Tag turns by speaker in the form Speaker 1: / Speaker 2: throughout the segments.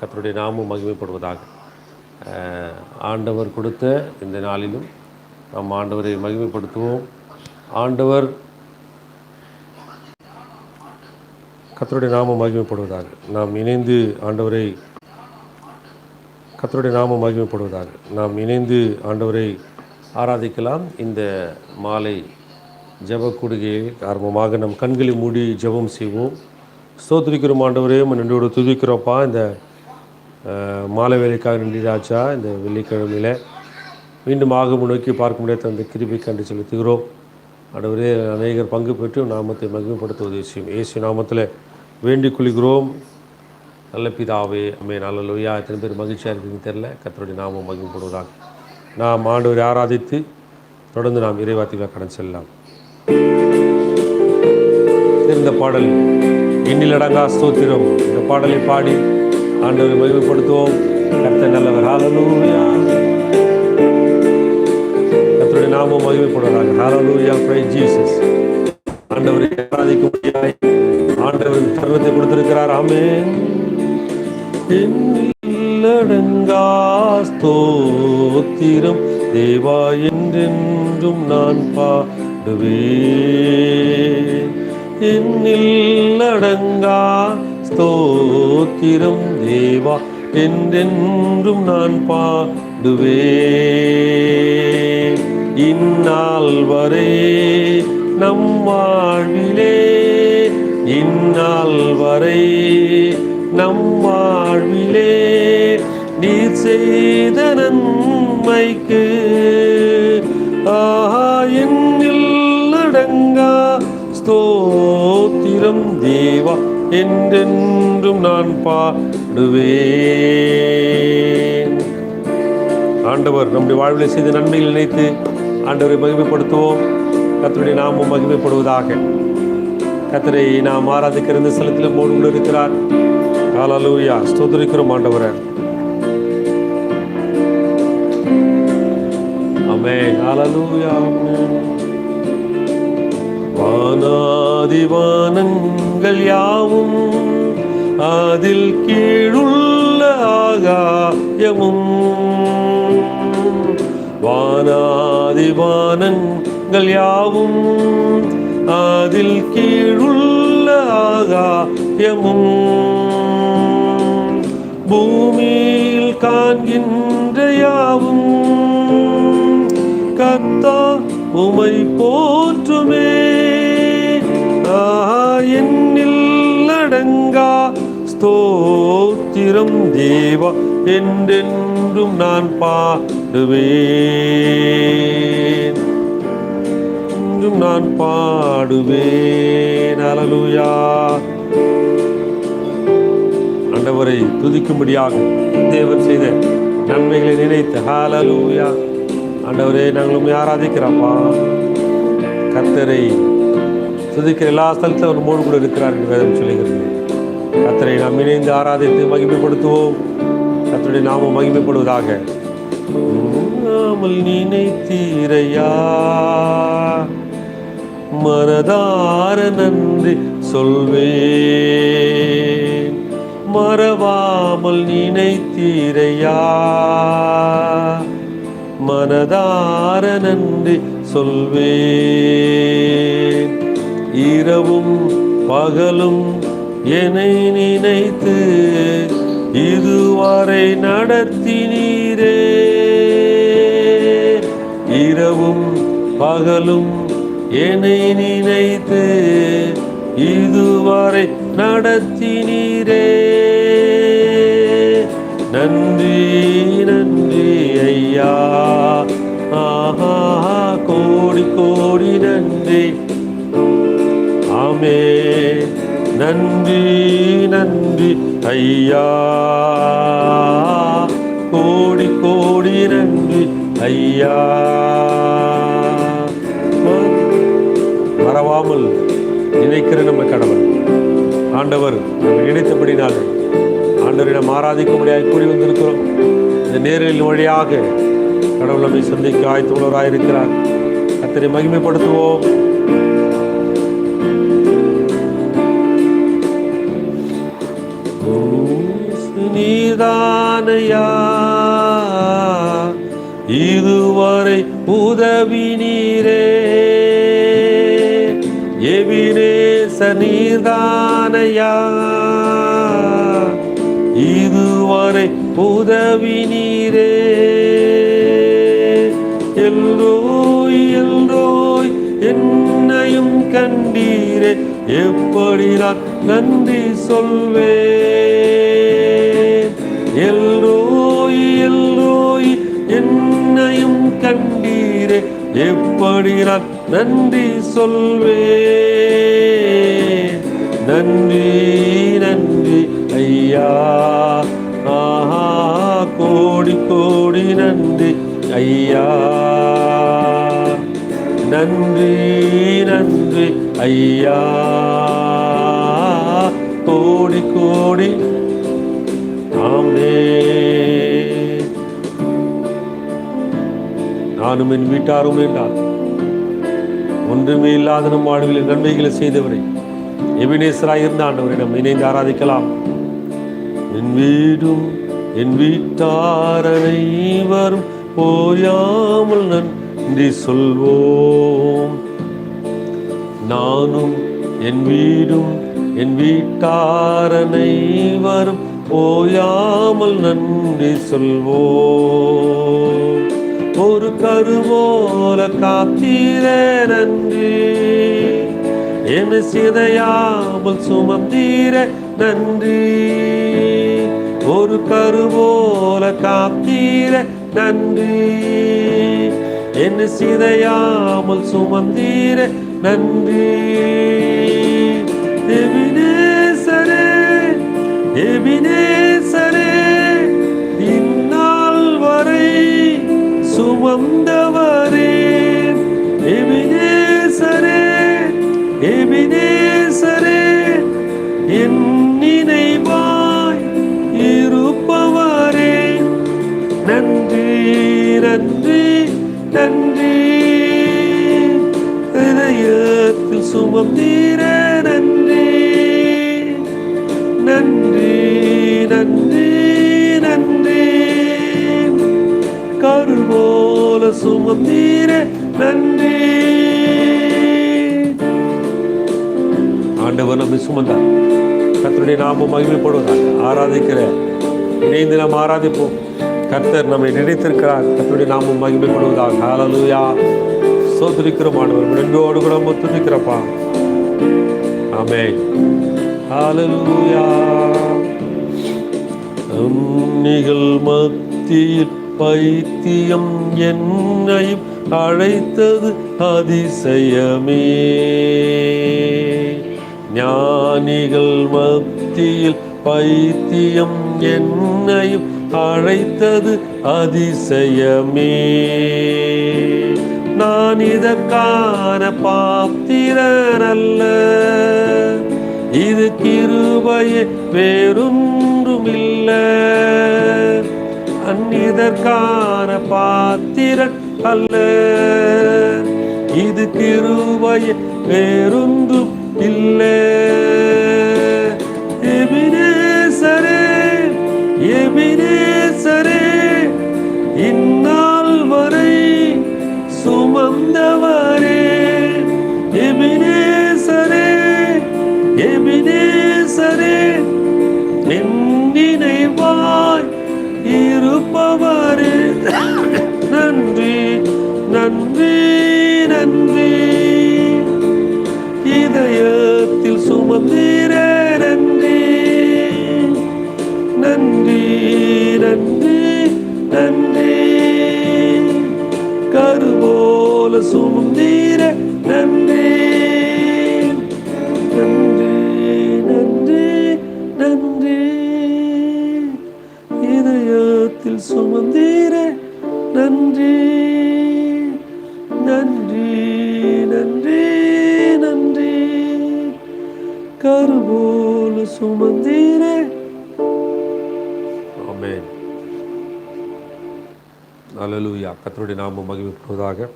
Speaker 1: கத்தருடைய நாமம் மகிமைப்படுவதாக. ஆண்டவர் கொடுத்த இந்த நாளிலும் நாம் ஆண்டவரை மகிமைப்படுத்துவோம். ஆண்டவர் கத்தருடைய நாமம் மகிமைப்படுவதாக. நாம் இணைந்து ஆண்டவரை கத்தருடைய நாமம் மகிமைப்படுவதாக. நாம் இணைந்து ஆண்டவரை ஆராதிக்கலாம். இந்த மாலை ஜெப கூடுகையை ஆரம்பமாக நம் கண்களை மூடி ஜெபம் செய்வோம். ஸ்தோத்திரிக்கிறோம் ஆண்டவரே நன்றியோடு துதிக்கிறோப்பா இந்த மாலை வேலைக்காக நன்றிராஜா இந்த வெள்ளிக்கிழமையில் மீண்டும் ஆகும் நோக்கி பார்க்க முடியாத அந்த கிருபை கண்டு செலுத்துகிறோம். அடவரே அநேகர் பங்கு பெற்று நாமத்தை மகிமைப்படுத்த உதவி செய்யும் இயேசு நாமத்தில் வேண்டிக் கொள்கிறோம். நல்ல பிதாவே அம்மே நல்ல லோயா எத்தனை பேர் மகிழ்ச்சியாக இருக்குதுன்னு தெரில கத்தருடைய நாமம் மகிழ்ப்படுவதாக நாம் ஆண்டவரை ஆராதித்து தொடர்ந்து நாம் இறைவாத்திகளை கடன் செல்லலாம். இந்த பாடல் எண்ணிலடங்கா ஸ்தோத்திரம். இந்த பாடலை பாடி ஆண்டவரை மகிமைப்படுத்துவோம். கர்த்தர் நல்லவர். ஹாலலூயா கர்த்தருடைய நாமம் மகிமைப்படுவதாக. ஹாலலூயா பிரை ஜீசஸ் ஆண்டவரை ஆராதிக்கும்படியாய் ஆண்டவர் தருணத்தை கொடுத்திருக்கிறார். ஆமே எண்ணிலடங்கா ஸ்தோத்திரம். தேவா என்றென்றும் நான் பாடுவேன். என்னில் அடங்கா ஸ்தோத்திரம். தேவா என்றென்றும் நான் பாடுவேன். இந்நாள் வரே நம் வாழ்விலே இந்நாள் வரை நம் வாழ்விலே நீர் செய்த நன்மைக்கு ஆஹா என்னில் அடங்கா ஸ்தோத்திரம். தேவா என்றென்றும் நான் பா பாடுவேன். ஆண்டவர் நம்முடைய வாழ்வில் செய்த நன்மைகள் நினைத்து ஆண்டவரை மகிமைப்படுத்துவோம். கத்தருடைய நாமும் மகிமைப்படுவதாக. கத்தரை நாம் ஆராதிக்கிற இந்த ஸ்தலத்தில் மூணு இருக்கிறார் ஹalleluya. ஸ்தோத்திரிக்கிறோம் ஆண்டவரை. அமே ஹalleluya. ஆமென் வானாதிவானங்கள் யாவும் அதில் கீழுள்ள ஆகாயமும் வானாதிவானங்கள் யாவும் அதில் கீழுள்ள ஆகாயமும் பூமியில் காண்கின்ற யாவும் கத்தா உமை போற்றுமே. ஸ்தோத்திரம் தேவா என்றென்றும் நான் பாடுவேன். என்றும் நான் பாடுவேன். அலலுயா ஆண்டவரை துதிக்கும்படியாக தேவன் செய்த நன்மைகளை நினைத்து. ஹாலலூயா ஆண்டவரே நாங்கள் உண்மை கத்தரை துதிக்கிற எல்லா ஸ்தலத்தில் அவர் மூணு கூட இருக்கிறார் என்று வேதம் சொல்லுகிறது. கத்தரை நாம் இணைந்து ஆராதித்து மகிமைப்படுத்துவோம். கத்தருடைய நாமம் மகிமைப்படுவதாக. நினைத்தீரையா? மனதார நன்றி சொல்வேன். மறவாமல் நினைத்தீரையா? மனதார நன்றி சொல்வேன். இரவும் பகலும் என்னை நினைத்து இதுவரை நடத்தினீரே. இரவும் பகலும் என்னை நினைத்து இதுவரை நடத்தினீரே. நன்றி நன்றி ஐயா. ஆஹா கோடி கோடி நன்றி. ஆமே நன்றி நன்றி ஐயா. கோடி கோடி நன்றி ஐயா. மறவாமல் நினைக்கிற நம்ம கடவுள் ஆண்டவர் நம்மை ஆண்டவரிடம் ஆராதிக்கும்படியாக கூடி வந்திருக்கிறோம். இந்த நேரில் வழியாக கடவுள் நம்மை சந்திக்க ஆயத்துள்ளவராக இருக்கிறார் அத்தனை மகிமைப்படுத்துவோம். தானையா? இதுவரை உதவி நீரே. எவினேச நீர்தானையா இதுவரை உதவி நீரே. எல்லோய் எல்லோய் என்னையும் கண்டீரே. எப்படி நான் நன்றி சொல்வேன்? எப்படி நான் நன்றி சொல்வேன்? நன்றி நன்றி ஐயா. ஆஹா கோடி கோடி நன்றி ஐயா. நன்றி நன்றி ஐயா. கோடி கோடி. ஆமே நானும் என் வீட்டாரும் என்றால் ஒன்றுமே இல்லாத நம் வாழ்வில் நன்மைகளை செய்தவரை. எபினேசராய் இருந்த ஆண்டவரிடம் இணைந்து ஆராதிக்கலாம். என் வீடும் என் வீட்டாரனை வரும் போயாமல் நன்றி சொல்வோம். நானும் என் வீடும் என் வீட்டாரனை வரும் ஓயாமல் நன்றி சொல்வோம். ஒரு கருவோல காத்தீரே நன்றி. என சிதையாமல் சுமந்தீரே நன்றி. ஒரு கருவோல காத்தீரே நன்றி. என்ன சிதையாமல் சுமந்தீரே நன்றி. எபினேசரே எபினே சுமந்தவரே எபினேசரே எபினேசரே என் நினைவாய் இருப்பவரே. நன்றி நன்றி நன்றி. இதயத்தில் சுமந்தீர நன்றி. நன்றி நன்றி நன்றி. கருவோல சுமந்தீர நன்றி. ஆண்டவர் நம்மை சுமந்தார். கத்தருடைய நாமம் மகிமைப்படுவதாக ஆராதிக்கிற இணைந்து நாம் ஆராதிப்போம். கர்த்தர் நம்மை நினைத்திருக்கிறார். கத்தருடைய நாமம் மகிமைப்படுவதாக. ஹalleluya சோதரிக்கிறோம் ஆண்டவர். நன்றோடு கூட ஒத்துழைக்கிறப்பா ஆமே ஹalleluya அந்நிகள் மத்தியில் பைத்தியம் என்னையும் அழைத்தது அதிசயமே. ஞானிகள் மத்தியில் பைத்தியம் என்னையும் அழைத்தது அதிசயமே. நான் இதற்கான பாத்திரல்ல இது கிருபையே வேறொன்றுமில்லை. நான் இதற்கான பாத்திரன் அல்ல இது கிருபைய வேறொன்றும் இல்லை. எபினேசரே எபினேசரே இந்நாள் வரை நாமம்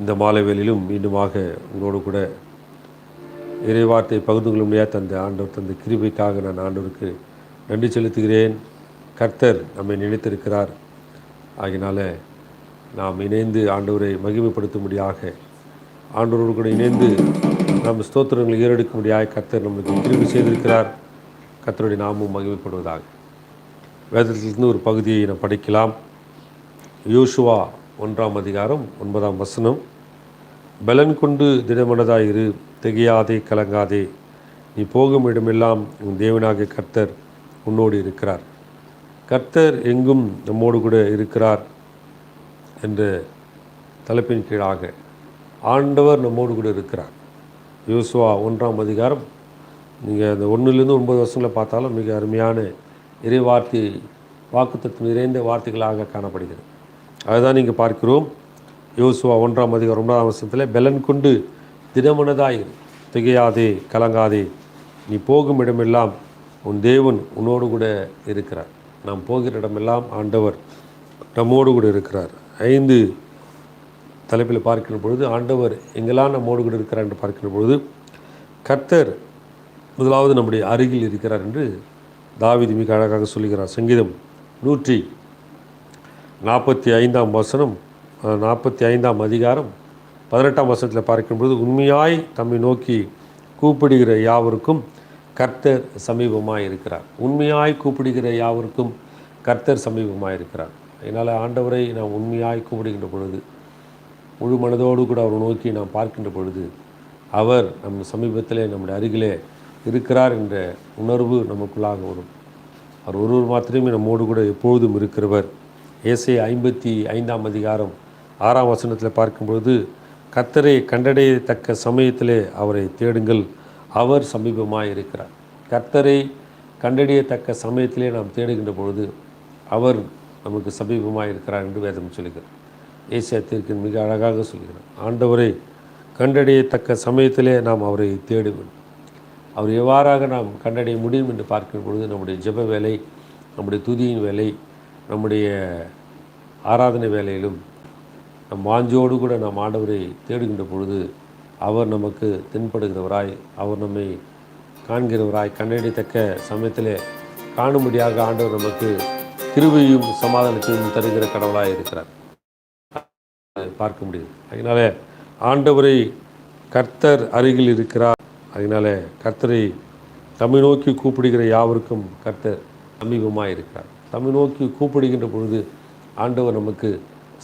Speaker 1: இந்த மாலை வேலையிலும் மீண்டுமாக உங்களோடு கூட இறைவார்த்தை பகிர்ந்து கொள்ள முடியாத தந்த ஆண்டவர் தந்த கிருபைக்காக நான் ஆண்டவருக்கு நன்றி செலுத்துகிறேன். கர்த்தர் நம்மை நினைத்திருக்கிறார். ஆகினால நாம் இணைந்து ஆண்டவரை மகிமைப்படுத்தும்படியாக ஆண்டவரோடு கூட இணைந்து நம் ஸ்தோத்திரங்களை ஏறெடுக்கும்படியாக கர்த்தர் நம்மளுக்கு கிருபி செய்திருக்கிறார். கர்த்தருடைய நாமும் மகிமைப்படுவதாக. வேதத்திலிருந்து ஒரு பகுதியை நாம் படிக்கலாம். யோசுவா ஒன்றாம் அதிகாரம் ஒன்பதாம் வசனம். பலன் கொண்டு திடமனதாயிரு திகையாதே கலங்காதே. நீ போகும் இடமெல்லாம் உன் தேவனாகிய கர்த்தர் உன்னோடு இருக்கிறார். கர்த்தர் எங்கும் நம்மோடு கூட இருக்கிறார் என்ற தலைப்பின் கீழாக ஆண்டவர் நம்மோடு கூட இருக்கிறார். யோசுவா ஒன்றாம் அதிகாரம். நீங்கள் அந்த ஒன்றுலேருந்து ஒன்பது வருஷங்களை பார்த்தாலும் மிக அருமையான இறை வார்த்தை வாக்குத்தத்து நிறைந்த வார்த்தைகளாக காணப்படுகிறது. அதுதான் நீங்கள் பார்க்கிறோம். யோசுவா ஒன்றாம் அதிகாரம் ஒன்றாம் வருஷத்தில் பெலன் கொண்டு தினமனதாய் திகையாதே கலங்காதே நீ போகும் இடமெல்லாம் உன் தேவன் உன்னோடு கூட இருக்கிறார். நாம் போகிற இடமெல்லாம் ஆண்டவர் நம்மோடு கூட இருக்கிறார். ஐந்து தலைப்பில் பார்க்கிற பொழுது ஆண்டவர் எங்கெல்லாம் நம்மோடு கூட இருக்கிறார்? என்று பார்க்கிற பொழுது கர்த்தர் முதலாவது நம்முடைய அருகில் இருக்கிறார் என்று தாவிதி மிக அழகாக சொல்லுகிறார். சங்கீதம் நூற்றி நாற்பத்தி ஐந்தாம் வசனம் நாற்பத்தி ஐந்தாம் அதிகாரம் பதினெட்டாம் வசனத்தில் பார்க்கும்பொழுது உண்மையாய் தம்மை நோக்கி கூப்பிடுகிற யாவருக்கும் கர்த்தர் சமீபமாக இருக்கிறார் உண்மையாய் கூப்பிடுகிற யாவருக்கும் கர்த்தர் சமீபமாக இருக்கிறார் அதனால் ஆண்டவரை நாம் உண்மையாய் கூப்பிடுகின்ற பொழுது முழு மனதோடு கூட அவரை நோக்கி நாம் பார்க்கின்ற பொழுது அவர் நம் சமீபத்திலே நம்முடைய அருகிலே இருக்கிறார் என்ற உணர்வு நமக்குள்ளாக வரும். அவர் ஒருவர் மாத்திரமே நம்மோடு கூட எப்பொழுதும் இருக்கிறவர். ஏசை ஐம்பத்தி ஐந்தாம் அதிகாரம் ஆறாம் வசனத்தில் பார்க்கும்பொழுது கத்தரை கண்டடையத்தக்க சமயத்திலே அவரை தேடுங்கள். அவர் சமீபமாக இருக்கிறார் கர்த்தரை கண்டறியத்தக்க சமயத்திலே நாம் தேடுகின்ற பொழுது அவர் நமக்கு சமீபமாக இருக்கிறார் என்று வேதம் சொல்லுகிறார் ஏசியத்திற்கு மிக அழகாக சொல்கிறார் ஆண்டவரை கண்டறியத்தக்க சமயத்திலே நாம் அவரை தேடுவேன் அவர் எவ்வாறாக நாம் கண்டடைய முடியும் என்று பார்க்கும் பொழுது நம்முடைய ஜெப வேலை நம்முடைய துதியின் வேலை நம்முடைய ஆராதனை வேலையிலும் நம் வாஞ்சோடு கூட நாம் ஆண்டவரை தேடுகின்ற பொழுது அவர் நமக்கு தென்படுகிறவராய் அவர் நம்மை காண்கிறவராய் கண்ணடித்தக்க சமயத்திலே காணும்படியாக ஆண்டவர் நமக்கு கிருபையும் சமாதானத்தையும் தருகிற கடவுளாக இருக்கிறார். பார்க்க முடியுது. அதனால ஆண்டவரை கர்த்தர் அருகில் இருக்கிறார். அதனால கர்த்தரை தம்மை நோக்கி கூப்பிடுகிற யாவருக்கும் கர்த்தர் சமீபமாக இருக்கிறார். தம்மை நோக்கி கூப்பிடுகின்ற பொழுது ஆண்டவர் நமக்கு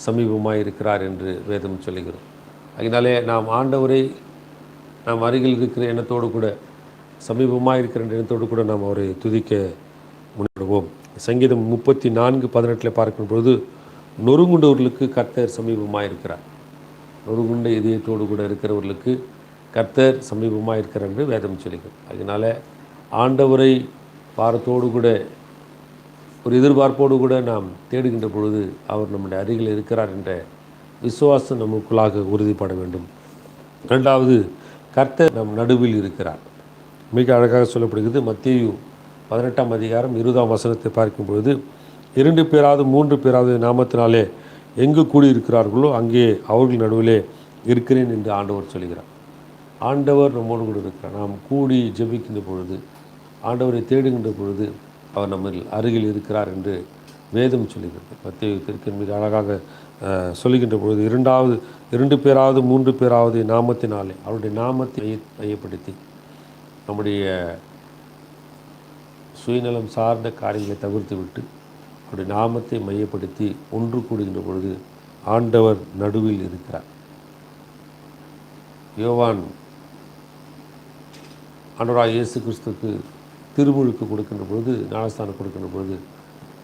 Speaker 1: சமீபமாக இருக்கிறார் என்று வேதம் சொல்லுகிறோம் அதனாலே நாம் ஆண்டவரை நாம் அருகில் இருக்கிற எண்ணத்தோடு கூட சமீபமாக இருக்கிற எண்ணத்தோடு கூட நாம் அவரை துதிக்க முன்னிடுவோம் சங்கீதம் முப்பத்தி நான்கு பதினெட்டில் பார்க்கும் பொழுது நொறுங்குண்டவர்களுக்கு கர்த்தர் சமீபமாக இருக்கிறார். நொறுங்குண்ட இதயத்தோடு கூட இருக்கிறவர்களுக்கு கர்த்தர் சமீபமாக இருக்கிறார் என்று வேதம் சொல்லுகிறோம் அதனால ஆண்டவரை பாரத்தோடு கூட ஒரு எதிர்பார்ப்போடு கூட நாம் தேடுகின்ற பொழுது அவர் நம்முடைய அருகில் இருக்கிறார் என்ற விசுவாசம் நமக்குள்ளாக உறுதிப்பட வேண்டும். இரண்டாவது கர்த்தர் நம் நடுவில் இருக்கிறார். மிக அழகாக சொல்லப்படுகிறது மத்தேயு பதினெட்டாம் அதிகாரம் இருபதாம் வசனத்தை பார்க்கும் பொழுது இரண்டு பேராவது மூன்று பேராவது நாமத்தினாலே எங்கு கூடியிருக்கிறார்களோ அங்கே அவர்கள் நடுவிலே இருக்கிறேன் என்று ஆண்டவர் சொல்கிறார். ஆண்டவர் நம்மோடு கூட இருக்கிறார். நாம் கூடி ஜெபிக்கின்ற பொழுது ஆண்டவரை தேடுகின்ற பொழுது அவர் நம்ம அருகில் இருக்கிறார் என்று வேதம் சொல்லுகிறது. மத்திய திருக்கின் மீது அழகாக சொல்லுகின்ற பொழுது இரண்டாவது இரண்டு பேராவது மூன்று பேராவது நாமத்தினாலே. அவருடைய நாமத்தை மையப்படுத்தி நம்முடைய சுயநலம் சார்ந்த காரியங்களை தவிர்த்து விட்டு அவருடைய நாமத்தை மையப்படுத்தி ஒன்று கூடுகின்ற பொழுது ஆண்டவர் நடுவில் இருக்கிறார். யோவான் ஆண்டவராக இயேசு கிறிஸ்துக்கு திருமுழுக்கு கொடுக்கின்ற பொழுது ஞானஸ்தானம் கொடுக்கின்ற பொழுது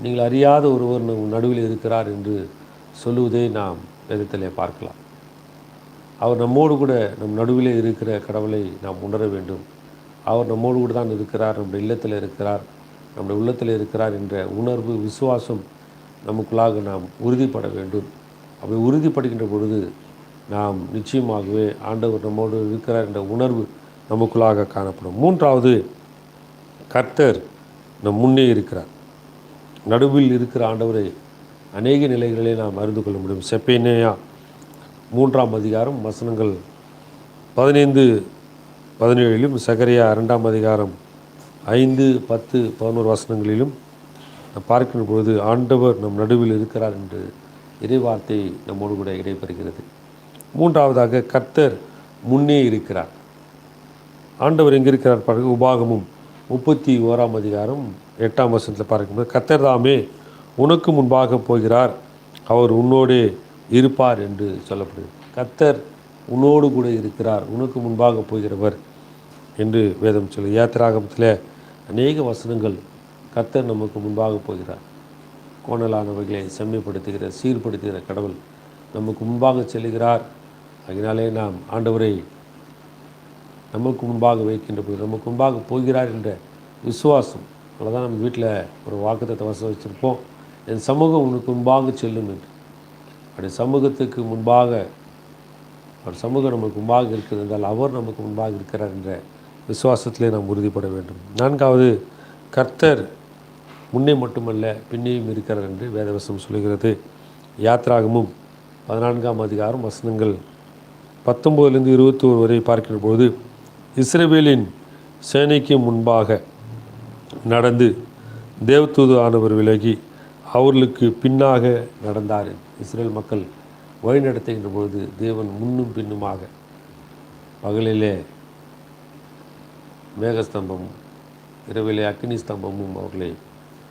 Speaker 1: நீங்கள் அறியாத ஒருவர் நடுவில் இருக்கிறார் என்று சொல்லுவதை நாம் வேதத்திலே பார்க்கலாம். அவர் நம்மோடு கூட நம் நடுவிலே இருக்கிற கடவுளை நாம் உணர வேண்டும். அவர் நம்மோடு கூட தான் இருக்கிறார் நம்முடைய இல்லத்தில் இருக்கிறார் நம்முடைய உள்ளத்தில் இருக்கிறார் என்ற உணர்வு விசுவாசம் நமக்குள்ளாக நாம் உறுதிப்பட வேண்டும். அப்படி உறுதிப்படுகின்ற பொழுது நாம் நிச்சயமாகவே ஆண்டவர் நம்மோடு இருக்கிறார் என்ற உணர்வு நமக்குள்ளாக காணப்படும். மூன்றாவது கர்த்தர் நம் முன்னே இருக்கிறார். நடுவில் இருக்கிற ஆண்டவரை அநேக நிலைகளை நாம் அறிந்து கொள்ள முடியும். செப்பேனேயா மூன்றாம் அதிகாரம் வசனங்கள் பதினைந்து பதினேழிலும் சகரியா இரண்டாம் அதிகாரம் ஐந்து பத்து பதினோரு வசனங்களிலும் நாம் பார்க்கின்ற பொழுது ஆண்டவர் நம் நடுவில் இருக்கிறார் என்று இறைவார்த்தை நம்மோடு கூட இடைபெறுகிறது. மூன்றாவதாக கர்த்தர் முன்னே இருக்கிறார். ஆண்டவர் எங்கே இருக்கிறார் பாருங்க உபாகமும் முப்பத்தி ஓராம் அதிகாரம் எட்டாம் வசனத்தில் பார்க்கும்போது கத்தர்தாமே உனக்கு முன்பாக போகிறார். அவர் உன்னோடே இருப்பார் என்று சொல்லப்படுது. கத்தர் உன்னோடு கூட இருக்கிறார். உனக்கு முன்பாக போகிறவர் என்று வேதம் சொல்லு யாத்திராகமத்தில் அநேக வசனங்கள் கத்தர் நமக்கு முன்பாக போகிறார். கோணலானவைகளை செம்மைப்படுத்துகிற சீர்படுத்துகிற கடவுள் நமக்கு முன்பாக செல்கிறார் அதனாலே நாம் ஆண்டவரை நமக்கு முன்பாக வைக்கின்ற பொழுது நமக்கு முன்பாக போகிறார் என்ற விசுவாசம். அவ்வளோதான் நம்ம வீட்டில் ஒரு வாக்குத்தத்தை வசம் வச்சுருப்போம். என் சமூகம் உனக்கு முன்பாக செல்லும் என்று. அப்படி சமூகத்துக்கு முன்பாக அவர் சமூகம் நமக்கு முன்பாக இருக்கிறது என்றால் அவர் நமக்கு முன்பாக இருக்கிறார் என்ற விசுவாசத்திலே நாம் உறுதிப்பட வேண்டும். நான்காவது கர்த்தர் முன்னே மட்டுமல்ல பின்னேயும் இருக்கிறார் என்று வேதவசம் சொல்கிறது யாத்ராகமும் பதினான்காம் அதிகாரம் வசனங்கள் பத்தொம்போதுலேருந்து இருபத்தோரு வரை பார்க்கிற பொழுது இஸ்ரேவேலின் சேனைக்கு முன்பாக நடந்து தேவதூது ஆனவர் விலகி அவர்களுக்கு பின்னாக நடந்தார். இஸ்ரேல் மக்கள் வழிநடத்துகின்ற பொழுது தேவன் முன்னும் பின்னுமாக பகலிலே மேகஸ்தம்பமும் இரவிலே அக்னி ஸ்தம்பமும் அவர்களை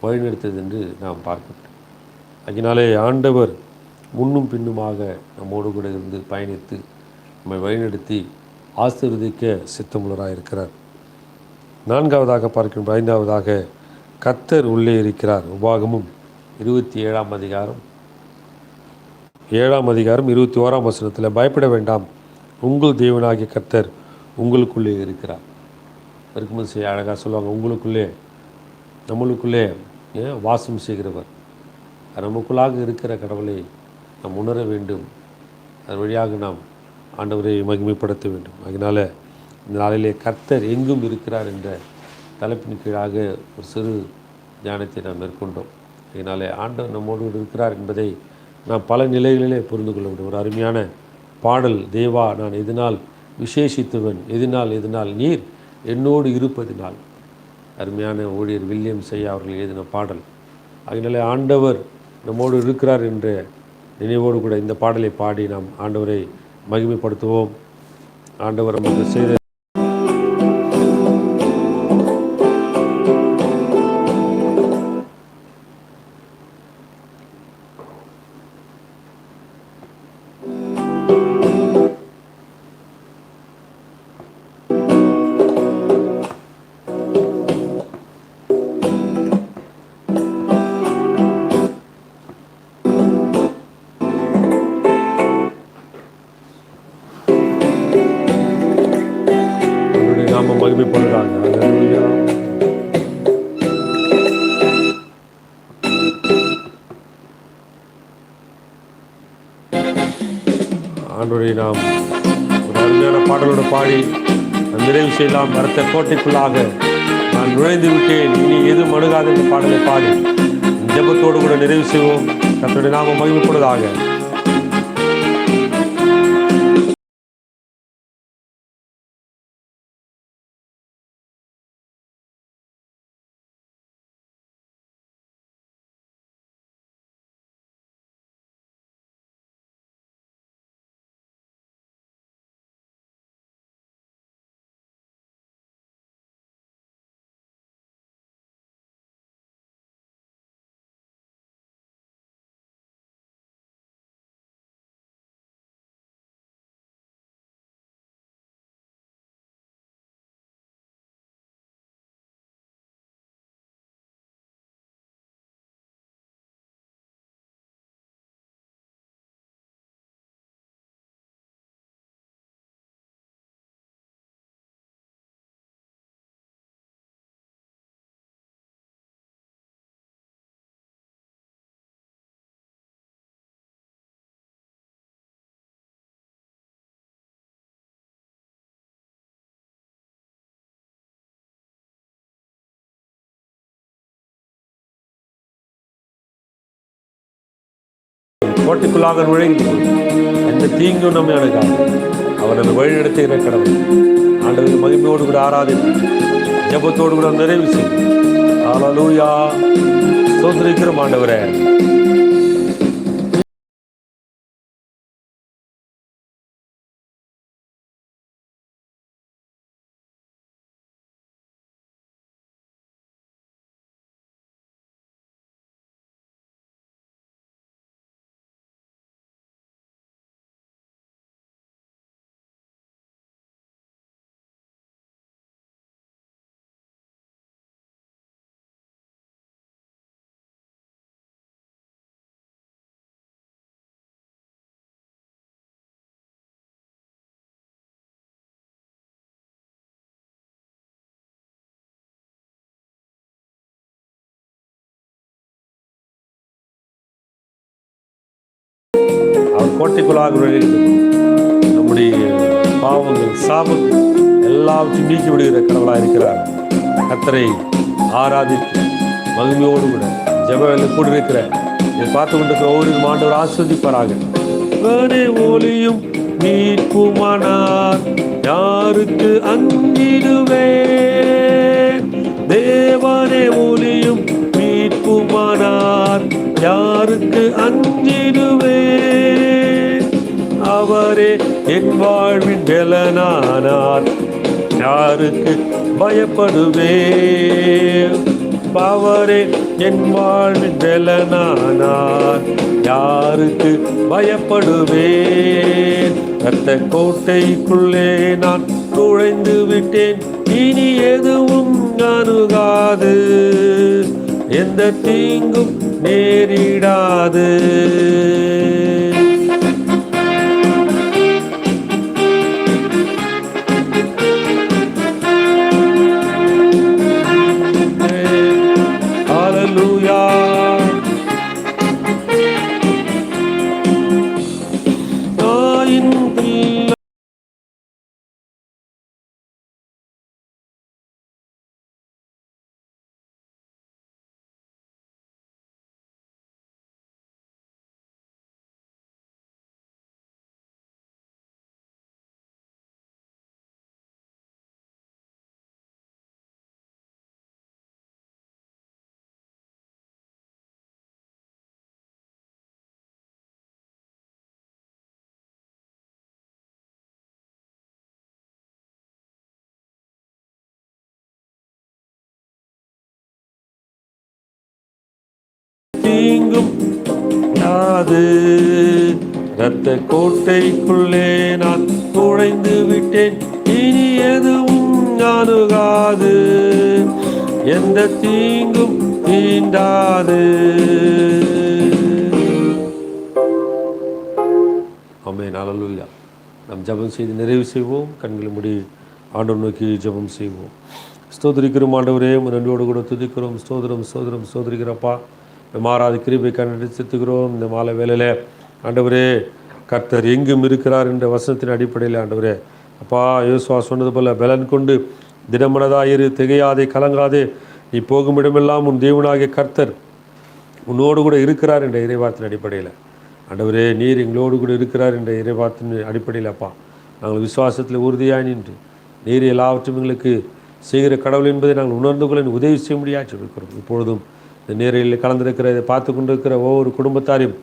Speaker 1: வழிநடத்தது என்று நாம் பார்க்கிறோம். அதனாலே ஆண்டவர் முன்னும் பின்னுமாக நம்மோடு கூட இருந்து பயணித்து நம்மை வழிநடத்தி ஆசீர்வதிக்க சித்தமுள்ளராக இருக்கிறார் நான்காவதாக பார்க்கின்ற ஐந்தாவதாக கத்தர் உள்ளே இருக்கிறார். உபாகமும் இருபத்தி ஏழாம் அதிகாரம். ஏழாம் அதிகாரம் இருபத்தி ஓராம் வசனத்தில் பயப்பட வேண்டாம். உங்கள் தேவனாகிய கத்தர் உங்களுக்குள்ளே இருக்கிறார். இருக்கும்போது செய்ய அழகாக சொல்லுவாங்க. உங்களுக்குள்ளே நம்மளுக்குள்ளே வாசம் செய்கிறவர். நமக்குள்ளாக இருக்கிற கடவுளை நாம் உணர வேண்டும். அதன் வழியாக நாம் ஆண்டவரை மகிமைப்படுத்த வேண்டும். அதனால் இந்த நாளிலே கர்த்தர் எங்கும் இருக்கிறார் என்ற தலைப்பின் கீழாக ஒரு சிறு தியானத்தை நாம் மேற்கொண்டோம். இதனாலே ஆண்டவர் நம்மோடு இருக்கிறார் என்பதை நாம் பல நிலைகளிலே புரிந்து கொள்ள முடியும் ஒரு அருமையான பாடல் தேவா நான் எதனால் விசேஷித்தவன்? எதனால் எதனால் நீர் என்னோடு இருப்பதினால்? அருமையான ஊழியர் வில்லியம் செய்ய அவர்கள் எழுதின பாடல். அதனாலே ஆண்டவர் நம்மோடு இருக்கிறார் என்ற நினைவோடு கூட இந்த பாடலை பாடி நாம் ஆண்டவரை மகிமைப்படுத்துவோம். ஆண்டவர் நமக்கு செய்த அவருடைய நாம நாம் ஒரு அருமையான பாடலோடு பாடி நிறைவு செய்யலாம். மரத்த கோட்டைக்குள்ளாக நான் நுழைந்து விட்டேன். இனி எது மணுகாது என்ற பாடலை பாடி. ஜெபத்தோடு கூட நிறைவு செய்வோம். கர்த்தருடைய நாம மகிமைப்படுவதாக. கோட்டைக்குள்ளாக நுழைந்து எந்த தீங்கும் நம்மை அணுகாது. அவர் அந்த வழிநடத்துகிற கடவுள். ஆண்டவர் மகிமையோடு கூட ஆராதித்து ஜபத்தோடு கூட நிறைவு செய்யும் ஹalleluya. ஸ்தோத்திரிக்கிறோம் ஆண்டவரே. அவர் கோட்டைக்குள்ளாக நம்முடைய பாவங்கள் சாபங்கள் எல்லாவற்றையும் நீக்கி விடுகிற கடவுளாக இருக்கிறார். கத்தரை ஆராதித்து மகிமையோடு கூட ஜெபவேலை கூட இருக்கிற இதை பார்த்து கொண்டிருக்கிற ஒவ்வொரு ஆண்டவர் ஆஸ்வதிப்பாராக வேறே ஒளியும் மீட்புமானார் யாருக்கு அங்கிடுவே தேவனே ஒளியும் பெருமானார் யாருக்கு அஞ்சிடுவேன் அவரே என் வாழ்வின் பலனானார் யாருக்கு பயப்படுவேன் அவரே என் வாழ்வின் பலனானார் யாருக்கு பயப்படுவேன் ரத்த கோட்டைக்குள்ளே நான் நுழைந்து விட்டேன் இனி எதுவும் அணுகாது. எந்த தீங்கும் நேரிடாது. தீங்கும் யாது ரத்த கோட்டைக்குள்ளே நான் நுழைந்து விட்டேன். இனி எதுவும் அணுகாது. எந்த தீங்கும் தீண்டாது அம்மே அல்லேலூயா நாம் ஜபம் செய்து நிறைவு செய்வோம். கண்களை முடி ஆண்டவர் நோக்கி ஜபம் செய்வோம். ஸ்தோதரிக்கிறோம் ஆண்டவரே. நன்றியோடு கூட துதிக்கிறோம். ஸ்தோதரம் ஸ்தோத்திரம் ஸ்தோத்திரிக்கிறப்பா. இந்த மாறாத கிருபை கண்டு செத்துக்கிறோம் இந்த மாலை வேலையில் ஆண்டவரே கர்த்தர் எங்கும் இருக்கிறார் என்ற வசனத்தின் அடிப்படையில் ஆண்டவரே அப்பா யோசுவா சொன்னது போல பலன் கொண்டு திடமனதாயிரு திகையாதே கலங்காதே நீ போகும் இடமெல்லாம் உன் தேவனாகிய கர்த்தர் உன்னோடு கூட இருக்கிறார் என்ற இறைவார்த்தின் அடிப்படையில். ஆண்டவரே நீர் எங்களோடு கூட இருக்கிறார் என்ற இறைவார்த்தின் அடிப்படையில் அப்பா. நாங்கள் விசுவாசத்தில் உறுதியாய் நின்று நீர் எல்லாவற்றும் எங்களுக்கு செய்கிற கடவுள் என்பதை நாங்கள் உணர்ந்து கொள்ள உதவி செய்ய முடியாது இருக்கிறோம் இப்பொழுதும் இந்த நேரில் கலந்திருக்கிற இதை பார்த்து கொண்டிருக்கிற ஒவ்வொரு குடும்பத்தாரையும்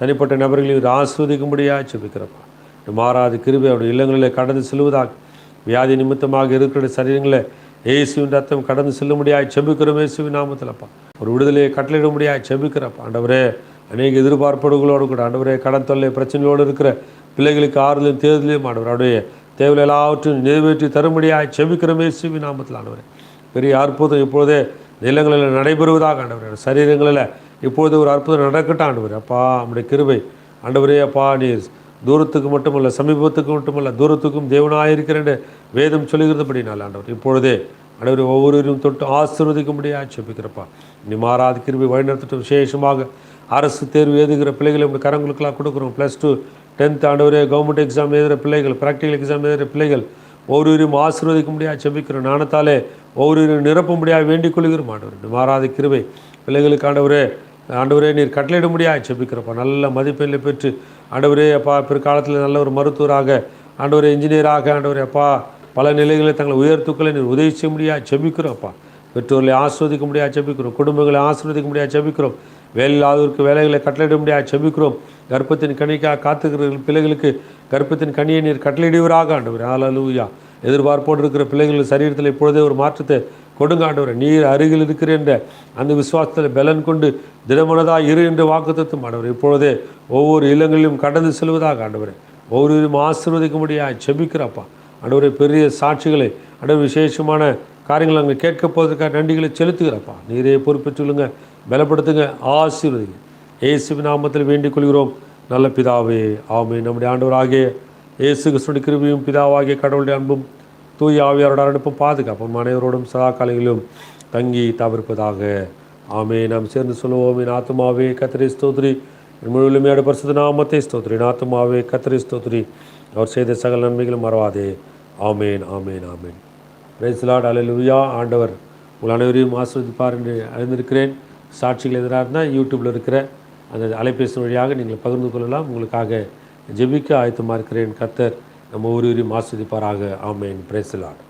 Speaker 1: தனிப்பட்ட நபர்களையும் ஆஸ்வதிக்கும்படியாக செபிக்கிறப்பா. இந்த மாறாத கிருபை அவருடைய இல்லங்களில் கடந்து செல்வதாக வியாதி நிமித்தமாக இருக்கிற சரீரங்களை இயேசுவின் ரத்தம் கடந்து செல்லும்படியாக செபிக்கிறோம் இயேசுவின் நாமத்திலப்பா. ஒரு விடுதலையை கட்டளையிடும்படியாக செபிக்கிறப்பா. ஆண்டவரே அநேக எதிர்பார்ப்புகளோடு கூட ஆண்டவரே கடன் தொல்லை பிரச்சனையோடு இருக்கிற பிள்ளைகளுக்கு ஆறுதலும் தேர்தலையும் ஆண்டவருடைய தேவையில் எல்லாவற்றையும் நிறைவேற்றி தரும்படியாக செபிக்கிறோம் இயேசுவின் நாமத்தில் ஆண்டவரே. பெரிய அற்புதம் இப்பொழுதே நிலங்களில் நடைபெறுவதாக ஆண்டவரே. சரீரங்களில் இப்பொழுது ஒரு அற்புதம் நடக்கட்டும் ஆண்டவர். அப்பா நம்முடைய கிருபை. ஆண்டவரே அப்பா நீர் தூரத்துக்கு மட்டுமல்ல சமீபத்துக்கு மட்டுமல்ல தூரத்துக்கும் தேவனாயிருக்கிறேன் என்று வேதம் சொல்லுகிறதுபடினால் ஆண்டவர் இப்பொழுதே ஆண்டவர் ஒவ்வொருவரும் தொட்டு ஆசீர்வதிக்கும்படியாக செப்பிக்கிறப்பா நீ மாறாத கிருபை வழிநடத்தட்டும் விசேஷமாக. அரசு தேர்வு எழுதுகிற பிள்ளைகளை உங்கள் கரங்களுக்கெல்லாம் கொடுக்குறோம். ப்ளஸ் டூ டென்த் ஆண்டவரே கவர்மெண்ட் எக்ஸாம் எழுதுகிற பிள்ளைகள் ப்ராக்டிக்கல் எக்ஸாம் எழுதுகிற பிள்ளைகள் ஒவ்வொருவரையும் முடியாது செபிக்கிறோம் நாணத்தாலே ஒவ்வொரு நிரப்பும்படியாக வேண்டிக் கொள்கிறோம் ஆண்டவர். மாறாத கிருவை பிள்ளைகளுக்கு ஆண்டவரே ஆண்டவரே நீர் முடியாது செபிக்கிறப்பா நல்ல மதிப்பெண்ணில் பெற்று ஆண்டவரே அப்பா பிற்காலத்தில் நல்ல ஒரு மருத்துவராக ஆண்டவரே இன்ஜினியராக ஆண்டவரே அப்பா பல நிலைகளை தங்களை உயர்த்துக்களை நீர் உதவி செய்ய முடியாது செபிக்கிறோம் அப்பா. பெற்றோர்களை ஆஸ்வதிக்க முடியாது செபிக்கிறோம் குடும்பங்களை ஆஸ்வதிக்க முடியாது செபிக்கிறோம் வேலையில்லாதவருக்கு வேலைகளை கட்டளையிட முடியாது செபிக்கிறோம் கர்ப்பத்தின் கனிக்காக காத்துக்கிற பிள்ளைகளுக்கு கர்ப்பத்தின் கனியை நீர் கட்டளையிடுவராக ஆண்டவர். ஆலலூயா எதிர்பார்ப்போடு இருக்கிற பிள்ளைகள் சரீரத்தில் இப்பொழுதே ஒரு மாற்றத்தை கொடுங்காண்டவர் நீர் அருகில் இருக்கிற என்ற அந்த விசுவாசத்தில் பலன் கொண்டு தினமனதாக இரு என்ற வாக்குத்தத்தும் ஆண்டவர் இப்பொழுதே ஒவ்வொரு இல்லங்களிலும் கடந்து செல்வதாக ஆண்டவர். ஒவ்வொருவரும் ஆசிர்வதிக்க முடியாது செபிக்கிறப்பா அன்றவரை பெரிய சாட்சிகளை ஆண்டவர் விசேஷமான காரியங்களை நாங்கள் கேட்க போவதற்காக நன்றிகளை செலுத்துகிறப்பா. நீரே பொறுப்பேற்றுள்ளுங்க பலப்படுத்துங்க ஆசீர்வதிங்க. ஏசு நாமத்தில் வேண்டிக் கொள்கிறோம். நல்ல பிதாவே ஆமே நம்முடைய ஆண்டவராகிய இயேசு கிறிஸ்துவின் கிருபியும் பிதாவாகிய கடவுளுடைய அன்பும் தூய் ஆவியாரோட அனுப்பும் பாதுகாப்பும் அனைவரோடும் சதா காலங்களிலும் தங்கி தவிர்ப்பதாக. ஆமே நாம் சேர்ந்து சொல்லுவோம். என் ஆத்மாவே கத்திரி ஸ்தோத்ரி. என் முழுமையோட பரிசுத்த நாமத்தை ஸ்தோத்ரி. என் கத்திரி ஸ்தோத்ரி. அவர் செய்த சகல நன்மைகளும் மறவாதே. ஆமேன் ஆமேன் ஆமேன். பிரைஸ்லாட் அலையிலுயா ஆண்டவர் உங்கள் அனைவரையும் ஆஸ்வதிப்பார் என்று அறிந்திருக்கிறேன். சாட்சிகள் எதிராக இருந்தால் யூடியூப்பில் இருக்கிற அந்த அலைபேசி வழியாக நீங்கள் பகிர்ந்து கொள்ளலாம். உங்களுக்காக ஜெபிக்க ஆயத்தமாக இருக்கிறேன் கத்தர் நம்ம ஒரு ஆஸ்வதிப்பாராக ஆமேன். பிரைஸ்லாட்